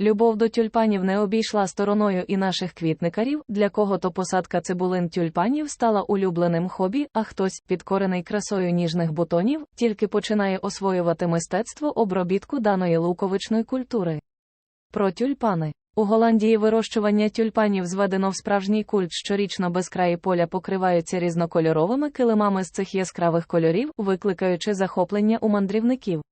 Любов до тюльпанів не обійшла стороною і наших квітникарів, для кого то посадка цибулин тюльпанів стала улюбленим хобі, а хтось, підкорений красою ніжних бутонів, тільки починає освоювати мистецтво обробітку даної луковичної культури. Про тюльпани. У Голландії вирощування тюльпанів зведено в справжній культ щорічно безкраї поля покриваються різнокольоровими килимами з цих яскравих кольорів, викликаючи захоплення у мандрівників.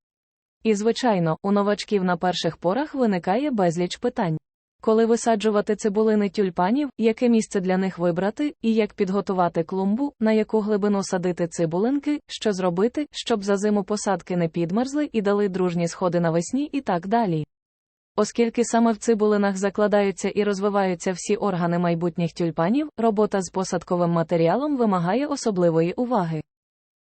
І, звичайно, у новачків на перших порах виникає безліч питань. Коли висаджувати цибулини тюльпанів, яке місце для них вибрати, і як підготувати клумбу, на яку глибину садити цибулинки, що зробити, щоб за зиму посадки не підмерзли і дали дружні сходи навесні і так далі. Оскільки саме в цибулинах закладаються і розвиваються всі органи майбутніх тюльпанів, робота з посадковим матеріалом вимагає особливої уваги.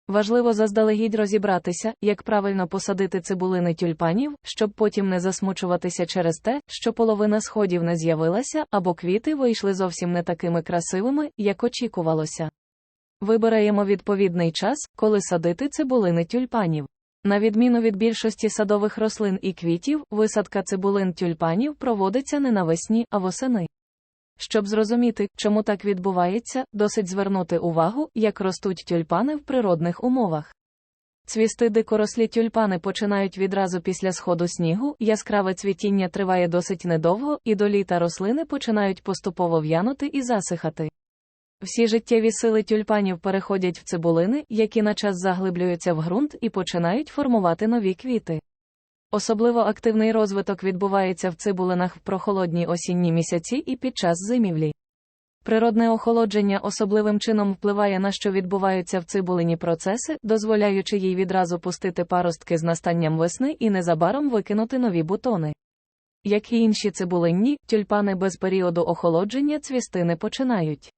Важливо заздалегідь розібратися, як правильно посадити цибулини тюльпанів, щоб потім не засмучуватися через те, що половина сходів не з'явилася або квіти вийшли зовсім не такими красивими, як очікувалося. Вибираємо відповідний час, коли садити цибулини тюльпанів. На відміну від більшості садових рослин і квітів, висадка цибулин тюльпанів проводиться не навесні, а восени. Щоб зрозуміти, чому так відбувається, досить звернути увагу, як ростуть тюльпани в природних умовах. Цвісти дикорослі тюльпани починають відразу після сходу снігу, яскраве цвітіння триває досить недовго, і до літа рослини починають поступово в'янути і засихати. Всі життєві сили тюльпанів переходять в цибулини, які на час заглиблюються в ґрунт і починають формувати нові квіти. Особливо активний розвиток відбувається в цибулинах в прохолодні осінні місяці і під час зимівлі. Природне охолодження особливим чином впливає на що відбуваються в цибулині процеси, дозволяючи їй відразу пустити паростки з настанням весни і незабаром викинути нові бутони. Як і інші цибулинні, тюльпани без періоду охолодження цвісти не починають.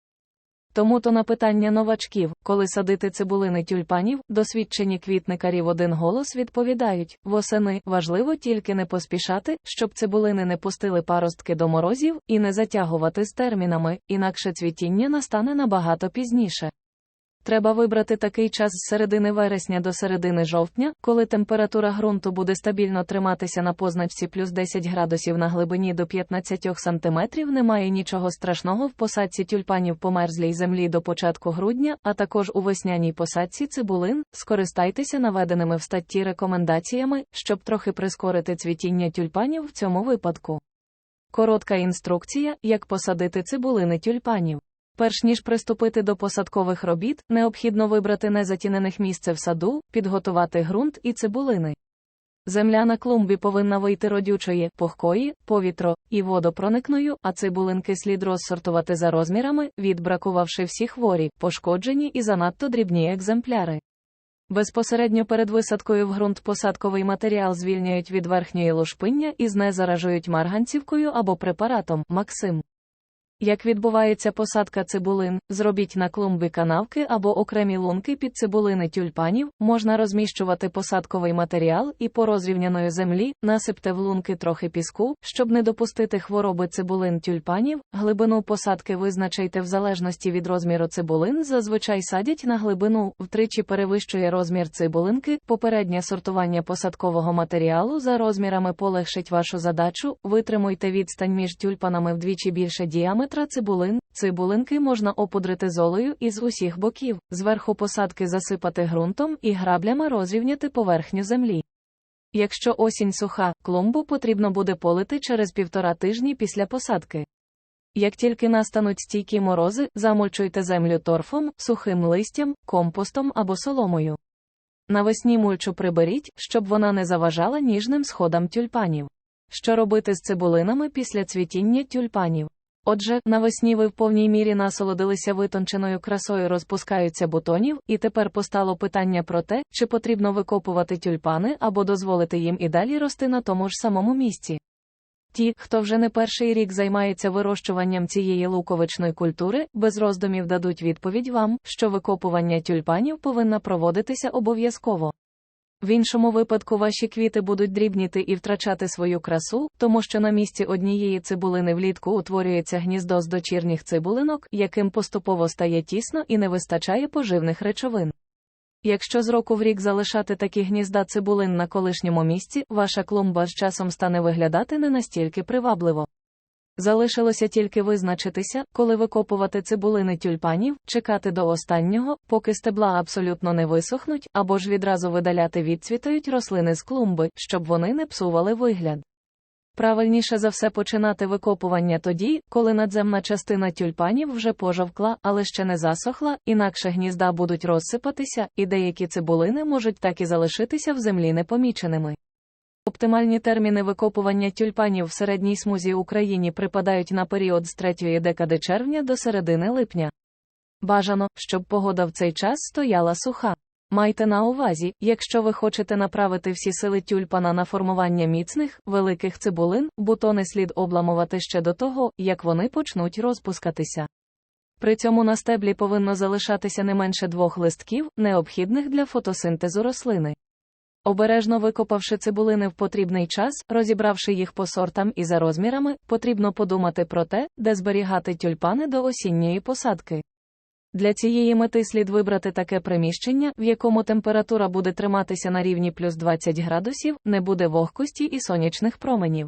Тому то на питання новачків, коли садити цибулини тюльпанів, досвідчені квітникарі в один голос відповідають: восени важливо тільки не поспішати, щоб цибулини не пустили паростки до морозів і не затягувати з термінами, інакше цвітіння настане набагато пізніше. Треба вибрати такий час з середини вересня до середини жовтня, коли температура ґрунту буде стабільно триматися на позначці плюс 10 градусів на глибині до 15 сантиметрів. Немає нічого страшного в посадці тюльпанів по мерзлій землі до початку грудня, а також у весняній посадці цибулин. Скористайтеся наведеними в статті рекомендаціями, щоб трохи прискорити цвітіння тюльпанів в цьому випадку. Коротка інструкція, як посадити цибулини тюльпанів. Перш ніж приступити до посадкових робіт, необхідно вибрати незатінених місце в саду, підготувати ґрунт і цибулини. Земля на клумбі повинна вийти родючої, пухкої, повітро і водопроникною, а цибулинки слід розсортувати за розмірами, відбракувавши всі хворі, пошкоджені і занадто дрібні екземпляри. Безпосередньо перед висадкою в ґрунт посадковий матеріал звільняють від верхньої лушпиння і знезаражують марганцівкою або препаратом Максим. Як відбувається посадка цибулин, зробіть на клумбі канавки або окремі лунки під цибулини тюльпанів, можна розміщувати посадковий матеріал і по розрівняної землі насипте в лунки трохи піску, щоб не допустити хвороби цибулин тюльпанів, глибину посадки визначайте в залежності від розміру цибулин, зазвичай садять на глибину, втричі перевищує розмір цибулинки, попереднє сортування посадкового матеріалу за розмірами полегшить вашу задачу, витримуйте відстань між тюльпанами вдвічі більше діаметра метра цибулин, цибулинки можна опудрити золою із усіх боків, зверху посадки засипати ґрунтом і граблями розрівняти поверхню землі. Якщо осінь суха, клумбу потрібно буде полити через півтора тижні після посадки. Як тільки настануть стійкі морози, замульчуйте землю торфом, сухим листям, компостом або соломою. Навесні мульчу приберіть, щоб вона не заважала ніжним сходам тюльпанів. Що робити з цибулинами після цвітіння тюльпанів? Отже, навесні ви в повній мірі насолодилися витонченою красою розпускаються бутонів, і тепер постало питання про те, чи потрібно викопувати тюльпани або дозволити їм і далі рости на тому ж самому місці. Ті, хто вже не перший рік займається вирощуванням цієї луковичної культури, без роздумів дадуть відповідь вам, що викопування тюльпанів повинна проводитися обов'язково. В іншому випадку ваші квіти будуть дрібніти і втрачати свою красу, тому що на місці однієї цибулини влітку утворюється гніздо з дочірніх цибулинок, яким поступово стає тісно і не вистачає поживних речовин. Якщо з року в рік залишати такі гнізда цибулин на колишньому місці, ваша клумба з часом стане виглядати не настільки привабливо. Залишилося тільки визначитися, коли викопувати цибулини тюльпанів, чекати до останнього, поки стебла абсолютно не висохнуть, або ж відразу видаляти відцвітають рослини з клумби, щоб вони не псували вигляд. Правильніше за все починати викопування тоді, коли надземна частина тюльпанів вже пожовкла, але ще не засохла, інакше гнізда будуть розсипатися, і деякі цибулини можуть так і залишитися в землі непоміченими. Оптимальні терміни викопування тюльпанів в середній смузі Україні припадають на період з третьої декади червня до середини липня. Бажано, щоб погода в цей час стояла суха. Майте на увазі, якщо ви хочете направити всі сили тюльпана на формування міцних, великих цибулин, бутони слід обламувати ще до того, як вони почнуть розпускатися. При цьому на стеблі повинно залишатися не менше двох листків, необхідних для фотосинтезу рослини. Обережно викопавши цибулини в потрібний час, розібравши їх по сортам і за розмірами, потрібно подумати про те, де зберігати тюльпани до осінньої посадки. Для цієї мети слід вибрати таке приміщення, в якому температура буде триматися на рівні плюс 20 градусів, не буде вогкості і сонячних променів.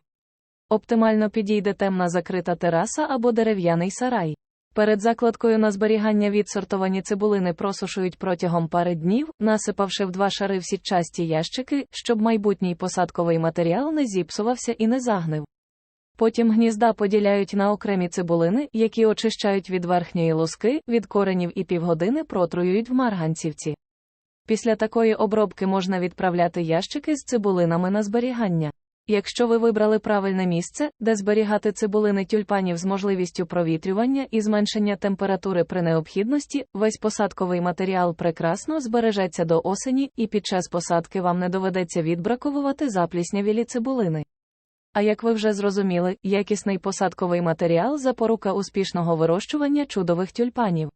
Оптимально підійде темна закрита тераса або дерев'яний сарай. Перед закладкою на зберігання відсортовані цибулини просушують протягом пари днів, насипавши в два шари в сітчасті ящики, щоб майбутній посадковий матеріал не зіпсувався і не загнив. Потім гнізда поділяють на окремі цибулини, які очищають від верхньої луски, від коренів і півгодини протруюють в марганцівці. Після такої обробки можна відправляти ящики з цибулинами на зберігання. Якщо ви вибрали правильне місце, де зберігати цибулини тюльпанів з можливістю провітрювання і зменшення температури при необхідності, весь посадковий матеріал прекрасно збережеться до осені, і під час посадки вам не доведеться відбраковувати запліснявілі цибулини. А як ви вже зрозуміли, якісний посадковий матеріал запорука успішного вирощування чудових тюльпанів.